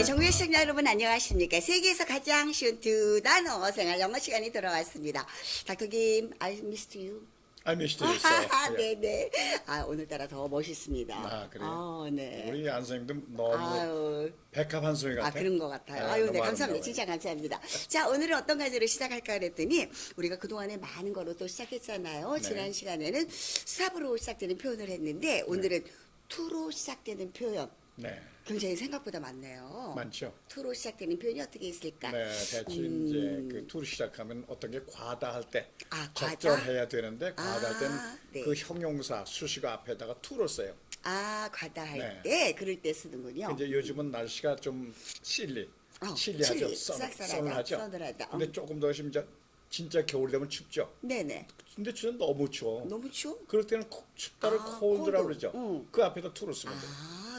네, 정규 시청자 여러분 안녕하십니까? 세계에서 가장 쉬운 두 단어 생활 영어 시간이 돌아왔습니다. 닥터 김, I missed you. I missed you. 아, 예. 네네. 아, 오늘따라 더 멋있습니다. 아, 그래요? 아, 네. 우리 안 선생님도 너무 아유, 백합 한 소리 같아. 아, 그런 것 같아요. 네, 아유, 네, 감사합니다. 아름다워요. 진짜 감사합니다. 자, 오늘은 어떤 가지로 시작할까 그랬더니, 우리가 그동안에 많은 거로 또 시작했잖아요. 네. 지난 시간에는 스탑으로 시작되는 표현을 했는데, 오늘은 투로 시작되는 표현. 네, 굉장히 생각보다 많네요. 많죠. 투로 시작되는 표현이 어떻게 있을까? 네, 대체 이제 그 투를 시작하면 어떤 게 과다할 때 음. 아, 과다? 적절해야 되는데 과다할 때는 아, 네. 그 형용사 수식어 앞에다가 투를 써요. 아, 과다할 네. 때, 그럴 때 쓰는군요. 이제 요즘은 날씨가 좀 실리, 어, 실리하죠. 실리, 선, 쌀쌀하다, 선하죠. 서늘하다. 근데 어. 조금 더 심지어 진짜 겨울 되면 춥죠. 네네. 근데 진짜 너무 추워. 너무 추워? 그럴 때는 코- 춥다를 아, 콜드라고 콜드. 그러죠. 응. 그 앞에다 투를 쓰면 돼요. 아,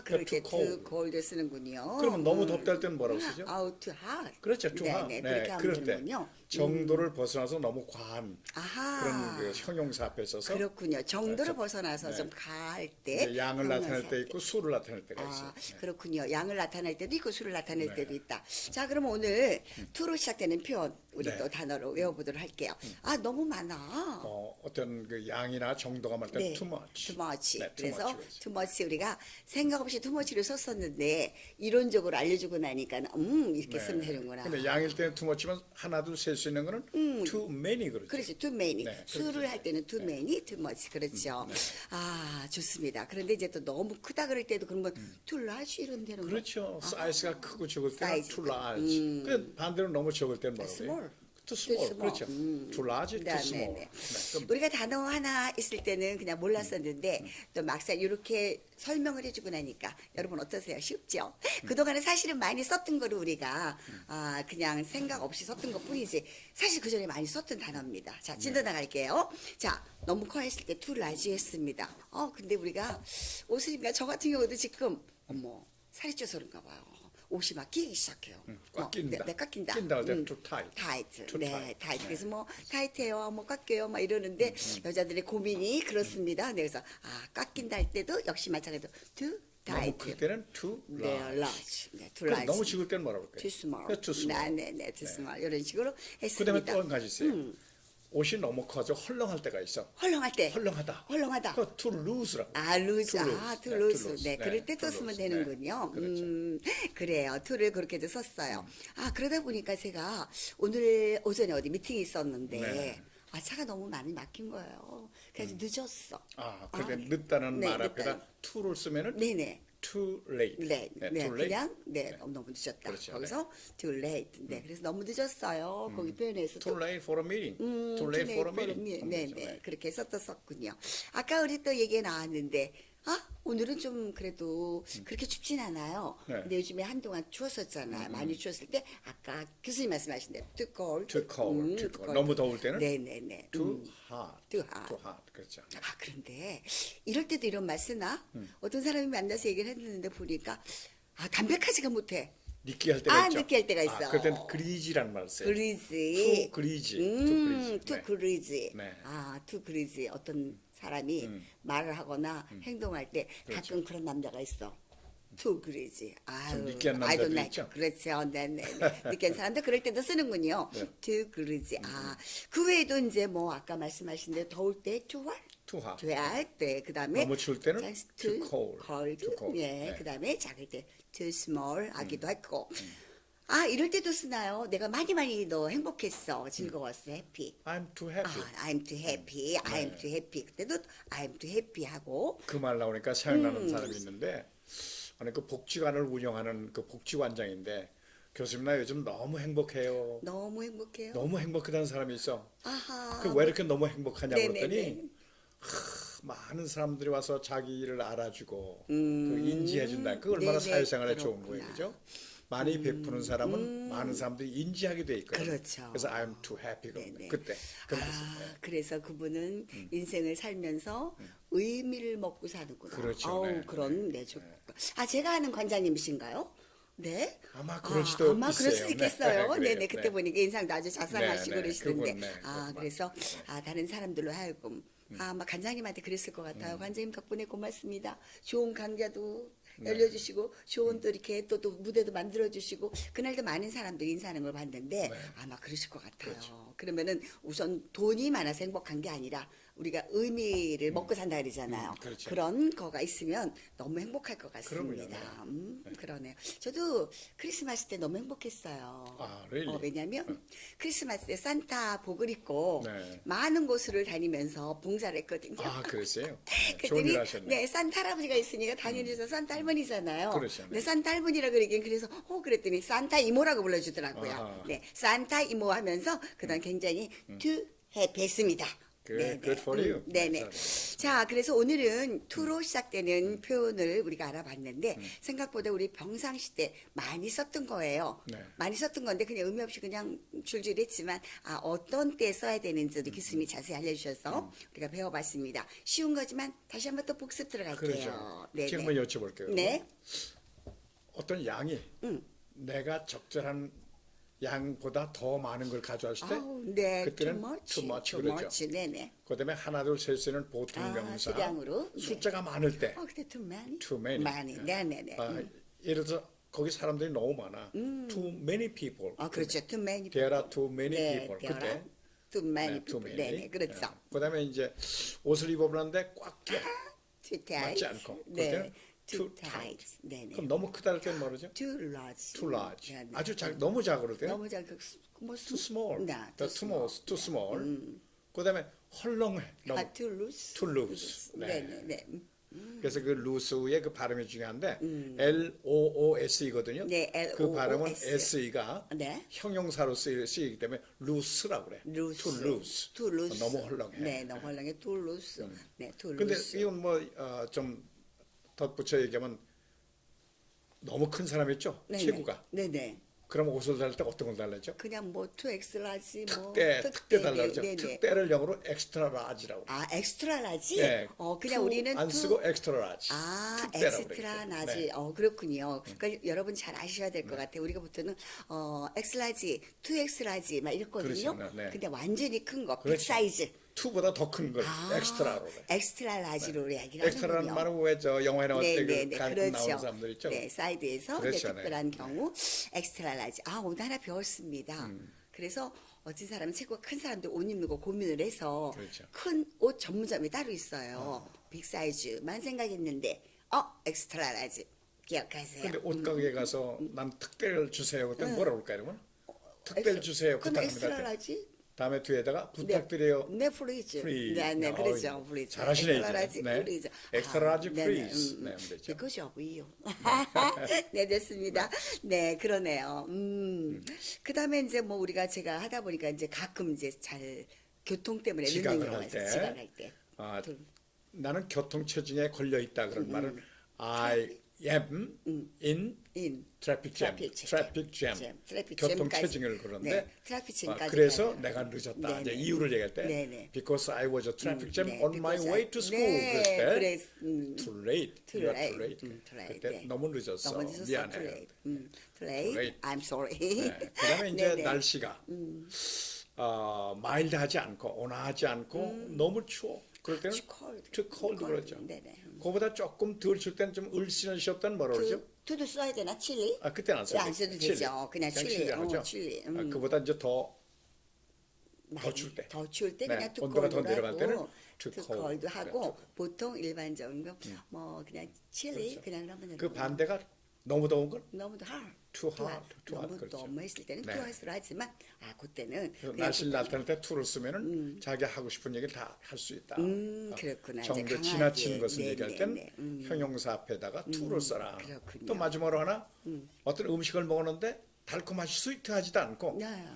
cold. 투 골드 쓰는군요. 그러면 너무 음. 덥다 할 때는 뭐라고 쓰죠? 아우, 투 핫. 그렇죠. 투하. 네네, 그렇게 하면 그럴 때 되는군요. 정도를 벗어나서 너무 과한 아하. 그런 그 형용사 앞에 써서 그렇군요. 정도를 네, 벗어나서 네. 좀 가할 때. 양을 나타낼 때 있고 수를 나타낼 때가 아, 있어요. 네. 그렇군요. 양을 나타낼 때도 있고 수를 나타낼 네. 때도 있다. 자, 그럼 오늘 투로 시작되는 표현 우리 네. 또 단어로 외워보도록 할게요. 아, 너무 많아. 어, 어떤 그 양이나 정도가 말할 때 네. too much. too much. 네, too 그래서 much too much 우리가 생각 없이 too much를 썼었는데 이론적으로 알려주고 나니까 음 이렇게 네. 쓰면 되는구나. 근데 양일 때는 too much면 하나 둘셀 수 있는 거는 too many 그렇죠. 그렇죠. too many. 네, 수를 그렇죠. 할 때는 too many, too much. 그렇죠. 네. 아, 좋습니다. 그런데 이제 또 너무 크다 그럴 때도 그러면 too large 이런 데는 뭐 그렇죠. 사이즈가 크고 적을 때는 사이즈. too large. 그 반대로 너무 적을 때는 뭐라고 small. 해요? Too small. small. 그렇죠. 음. too large, 네, too 네, small. 네. 네, 그럼 우리가 단어 하나 있을 때는 그냥 몰랐었는데 또 막상 이렇게 설명을 해주고 나니까 여러분 어떠세요? 쉽죠? 그동안에 사실은 많이 썼던 거를 우리가 아, 그냥 생각 없이 썼던 것 뿐이지 사실 그 전에 많이 썼던 단어입니다. 자, 진도 나갈게요. 자, 너무 커 했을 때투 라지 했습니다. 어, 근데 우리가 옷을 입니까? 저 같은 경우도 지금 어머 살이 쪄서 그런가 봐요. 옷이 막 끼기 시작해요. 꽉 어, 낀다. 네, 네, 꽉 낀다. 낀다 음. too tight. 타이트. too 네, tight. 타이트. 네. 그래서 뭐 타이트해요, 뭐 깎여요, 막 이러는데 여자들의 고민이 그렇습니다. 네, 그래서 아 깎인다 할 때도 역시 마찬가지로 too 너무 클 tight. 때는 too 네, large. large. 네, too 그럼 large. 너무 적을 때는 뭐라고 할까요? too small. 그래서 too small. 네, 네, 네, too small. 이런 식으로 그다음에 했습니다. 또한 가지 있어요. 옷이 너무 커서 헐렁할 때가 있어. 헐렁할 때. 헐렁하다. 헐렁하다. 그 too loose라고. 아, 루즈. too 아. 투 네, loose. 네, 네, 그럴 때 또 쓰면 loose. 되는군요. 네, 그렇죠. 음, 그래요. 투를 그렇게도 썼어요. 아, 그러다 보니까 제가 오늘 오전에 어디 미팅이 있었는데, 네. 아, 차가 너무 많이 막힌 거예요. 그래서 늦었어. 아, 근데 네. 늦다는 네, 말 앞에다 to를 쓰면은 네네. Too late. 네, 네, too late. 그냥 네, 네. 너무 늦었다. 그렇죠, 거기서 too late. 네, 그래서 너무 늦었어요. 거기 표현에서 too late for a meeting. 음, too late for a late meeting. 네, 그렇죠. 네, 그렇게 썼었군요. 아까 우리 또 얘기 나왔는데, 아 오늘은 좀 그래도 그렇게 춥진 않아요. 네. 근데 요즘에 한동안 추웠었잖아요. 많이 추웠을 때 아까 교수님 말씀하신 대로 too cold, too cold, 음, too cold. 너무 더울 때는 네, 네, 네. too 음. hot. too hot. too hot. 그렇죠. 아 그런데 이럴 때도 이런 말 쓰나? 음. 어떤 사람이 만나서 얘기를 했는데 보니까 아 담백하지가 못해. 느끼할 때가 아, 있죠. 느끼할 때가 있어. 아, 그럴 땐 그리지란 말을 써요. 그리지. too 그리지. too 음, 그리지. 투 네. 그리지. 네. 아, 투 그리지. 어떤 사람이 음. 말을 하거나 행동할 때 가끔 그런 남자가 있어. 투 그리지. 아유, 좀 느끼한 남자도 like. 있죠? 그렇죠. 네네. 느끼한 사람도 그럴 때도 쓰는군요. 네. 투 그리지. 아, 그 외에도 이제 뭐 아까 말씀하신 대로 더울 때투 월. too hot. 돼야 때 그다음에 너무 추울 때는 just too cold. cold. too cold. 예, 네. 음. 그다음에 작을 때 too small 하기도 했고. 아, 이럴 때도 쓰나요? 내가 많이 많이 너 행복했어. 즐거웠어. 해피. I'm too happy. 아, I'm too happy. I'm 네. too happy. 그때도 I'm too happy 하고 그 말 나오니까 음. 생각나는 사람이 있는데 아니 그 복지관을 운영하는 그 복지관장인데 교수님 나 요즘 너무 행복해요. 너무 행복해요. 너무 행복하다는 사람이 있어. 아하. 그 왜 이렇게 너무 행복하냐고 네네네. 그랬더니 하, 많은 사람들이 와서 자기 일을 알아주고 음. 그 인지해 준다. 그 얼마나 네네. 사회생활에 좋은 그렇구나. 음. 거예요, 그죠? 많이 베푸는 사람은 많은 사람들이 인지하게 돼 있거든요. 그렇죠. 그래서 I'm too happy. 네네. 그때 그 말씀. 아, 그래서 그분은 인생을 살면서 의미를 먹고 사는구나. 음. 그렇죠. 아우, 네, 그런 네, 좋. 아, 제가 아는 관장님이신가요? 네. 아마 그럴 수도 아마 그럴 있어요. 수도 네, 있겠어요. 네, 네. 그때 네. 보니까 인상도 아주 자상하시고 네, 네. 그러시던데. 그분, 네, 아. 그래서 아, 다른 사람들로 하여금 아, 아마 관장님한테 그랬을 것 같아요. 관장님 덕분에 고맙습니다. 좋은 강좌도 네. 열려주시고 좋은 또 이렇게 또, 또 무대도 만들어주시고 그날도 많은 사람들이 인사하는 걸 봤는데 네. 아마 그러실 것 같아요. 그렇죠. 그러면은 우선 돈이 많아서 행복한 게 아니라 우리가 의미를 먹고 산다 그러잖아요. 음, 그렇죠. 그런 거가 있으면 너무 행복할 것 같습니다. 음, 그러네요. 저도 크리스마스 때 너무 행복했어요. 아, really? 어, 왜냐면 크리스마스 때 산타 복을 입고 네. 많은 곳을 다니면서 봉사를 했거든요. 아, 그랬어요? 네, 그랬더니. 음. 네 산타 할아버지가 있으니까 당연히 저 산타 할머니잖아요. 그렇죠, 네. 네 산타 할머니라 그러긴 그래서 어 그랬더니 산타 이모라고 불러주더라고요. 아하. 음. 네 산타 이모 하면서 그다음 굉장히 투 해피했습니다. Good, good for you. 네네. 네, 자, 그래서 오늘은 투로 시작되는 표현을 우리가 알아봤는데 생각보다 우리 평상시 때 많이 썼던 거예요. 네. 많이 썼던 건데 그냥 의미 없이 그냥 줄줄 했지만 아 어떤 때 써야 되는지도 교수님이 자세히 알려주셔서 우리가 배워봤습니다. 쉬운 거지만 다시 한번 또 복습 들어갈게요. 그렇죠. 네네. 지금 한번 여쭤볼게요. 네. 어떤 양이 음. 내가 적절한 양보다 더 많은 걸 가져왔을 때 아우, 네. 그때는 too much, too much too 그러죠. 네네. 그다음에 하나 둘 셋 세는 보통 아, 명사 수량으로? 네. 숫자가 많을 때 어, 근데 too many. too many. 많이. 네네네. 아, 음. 예를 들어 거기 사람들이 너무 많아. too many people. 아, 그렇죠. too many. There are too many 네, people. there 그때 too many 네, too people. many. 네네. 그렇죠. 네. 그다음에 이제 옷을 입어보는데 꽉 껴. 맞지 않고. 네. 그때는 too tight. 네네. 그럼 너무 크다 할 때는 뭐죠? too large. Too large. 네 네. 아주 작 너무 작을 때는 너무 작고 뭐 too small. 네, The too small. Too small. 그다음에 헐렁해. 너무. 아, too loose. too loose. 네. 네네네. 음. 그래서 그 루스의 그 발음이 중요한데 L O O S이거든요. 네, L 그 O O 발음은 S. S가 네. 형용사로 쓰이- 쓰이기 때문에 loose라고 그래. loose. too loose. too loose. 너무 헐렁해. 음. 네, 너무 헐렁해. too loose. 네, too 근데 loose. 이건 뭐 좀 덧붙여 얘기하면 너무 큰 사람 있죠? 네네. 체구가. 네네. 그럼 옷을 달을 때 어떤 걸 달랬죠? 그냥 뭐 too extra large 뭐 특대, 특대 달라 그러죠. 네네. 특대를 영어로 extra large라고. 아, extra large? 예. 어, 그냥 우리는 안 쓰고 extra large. 아, 엑스트라. 나지. 네. 어, 그렇군요. 그러니까 여러분 잘 아셔야 될것 같아요. 우리가 보통은 어, 엑스 라지, 투 엑스라지 막 이랬거든요. 그렇죠. 네, 네. 근데 완전히 큰 거, 빅 그렇죠. 사이즈. 투보다 더 큰 걸 아, 엑스트라로. 엑스트라 라지로 얘기를 엑스트라는 하는군요. 말은 왜 저 영화에 나올 네, 때 네, 그 네, 간 그렇죠. 나오는 사람들 있죠? 네, 사이드에서 그렇죠, 네. 특별한 경우 엑스트라 라지. 아, 오늘 하나 배웠습니다. 음. 그래서 어떤 사람은 체구가 큰 사람들 옷 입는 거 고민을 해서 그렇죠. 큰옷 전문점이 따로 있어요. 빅 사이즈만 생각했는데 어, 엑스트라 라지. 기억하세요. 근데 옷 가게 가서 난 특대를 주세요. 그때 뭐라 그럴까 이러면 특대를 주세요. 그럼. 엑스트라. 라지? 다음에 뒤에다가 부탁드려요. 네, 프리즈. 프리즈. 네, 네, 네, 그렇죠. 프리즈. 잘하시네, 엑스트라 이제. 라지, 네. 프리즈. 엑스트라 라지 네네, 프리즈. 음, 네, 음. 되죠. Because of you. 네, 됐습니다. 네, 그러네요. 음. 그 다음에 이제 뭐 우리가 제가 하다 보니까 이제 가끔 이제 잘 교통 때문에 지각을 할. 때. 지각할 때. 아, 둘. 나는 교통 체증에 걸려 있다 그런 음, 말은 I am in in traffic jam. 트래픽 잼. traffic jam. 잼, 트래픽 교통 체증을 잼까지. 그러는데 네, 트래픽 아, 잼까지 그래서 가요. 내가 늦었다. 네, 이제 네. 이유를 얘기할 때 네, 네. because I was a traffic jam 네, on my way to school. 네, 그럴 때 그래, 음. too late. Too are late. too late. 음, too late. 그때 네. 너무 늦었어. 너무 늦었어. 미안해. Too late. 음, too late. Late. I'm sorry. 네. 그다음에 이제 네네. 음. 날씨가 어, 마일드하지 않고 온화하지 않고 너무 추워. 그럴 때는 Too cold. too cold 그러죠. 네네. 그거보다 조금 덜출 때는 좀 을씨는시었다는 뭐라 그러죠? 투, 투도 써야 되나? 칠리? 아 그때는 안 써요. 안 써도 되죠. 그냥 칠리. 어. 칠리. 아, 음. 그보다 이제 더 많이 추울 때. 더 추울 때 네, 그냥 투 온도가 더 내려갈 때는 하고 투 cold. 콜드 하고 네, too 보통 일반적인 거뭐 그냥 칠리 그냥 하면 그 반대가 너무 더운 건 너무 더 hard. too hot. too hot, 너무 그렇죠. 너무 했을 때는 네. too hot으로 하지만 아 그때는 그래서 그냥 날씨를 나타낼 때 투를 쓰면은 자기 하고 싶은 얘기를 다 할 수 있다. 음, 어, 그렇구나. 이제 정도 강하게. 지나친 것을 네, 얘기할 네, 땐 네. 음. 형용사 앞에다가 투를 써라. 그렇군요. 또 마지막으로 하나 어떤 음식을 먹었는데 달콤하지 스위트하지도 않고 네.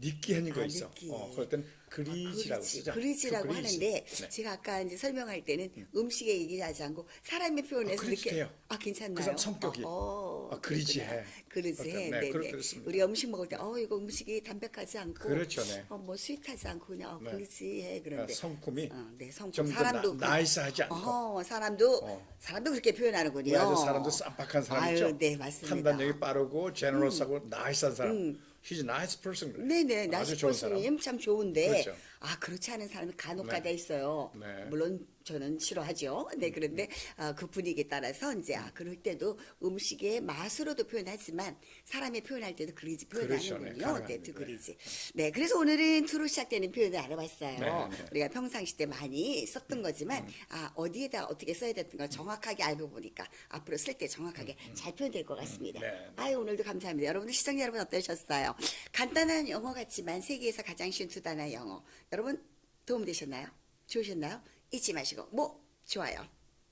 느끼한 거 아, 있어. 느끼해. 어, 그럴 땐 그리지라고 그리지, 쓰죠. 그리지라고 또 그리지. 하는데 네. 제가 아까 이제 설명할 때는 음식에 얘기하지 않고 사람의 표현에서 아, 그리지 이렇게 돼요. 아 괜찮나요? 그 사람 성격이. 어, 아, 그리지해. 그리지해. 어떤- 네, 네, 그렇- 네. 그렇습니다. 우리가 음식 먹을 때 어 이거 음식이 담백하지 않고 그렇죠, 네. 어, 뭐 스윗하지 않고 그냥 어, 네. 그리지해 그런데 아, 성품이 어, 네, 성품 좀더 사람도 나- 나이스하지 않고. 어, 사람도 어. 사람도 그렇게 표현하는군요. 왜 아주 사람도 쌈박한 사람 아유, 있죠? 네, 맞습니다. 판단력이 빠르고 제너럴스하고 나이스한 사람. He's a nice person. 네네, 아주 좋은 사람. 나시포스님 참 좋은데 그렇죠. 아 그렇지 않은 사람이 간혹 네. 가다 있어요. 네. 물론 저는 싫어하죠. 네 그런데 아, 그 분위기에 따라서 이제 아 그럴 때도 음식의 맛으로도 표현하지만 사람이 표현할 때도 그리지. 네, 표현하는군요. 네, 두 그리지. 네 그래서 오늘은 투로 시작되는 표현을 알아봤어요. 네, 네. 우리가 평상시 때 많이 썼던 거지만 아 어디에다 어떻게 써야 되는 걸 정확하게 알고 보니까 앞으로 쓸 때 정확하게 잘 표현될 것 같습니다. 네, 네. 아유 오늘도 감사합니다. 여러분들 시청자 여러분 어떠셨어요? 간단한 영어 같지만 세계에서 가장 쉬운 두 단어 영어. 여러분 도움 되셨나요? 좋으셨나요? 잊지 마시고 뭐 좋아요.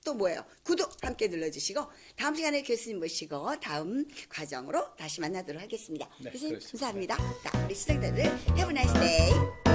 또 뭐예요? 구독 함께 눌러주시고 다음 시간에 교수님 모시고 다음 과정으로 다시 만나도록 하겠습니다. 네, 교수님 그렇습니다. 감사합니다. 자, 우리 시청자들 have a nice day.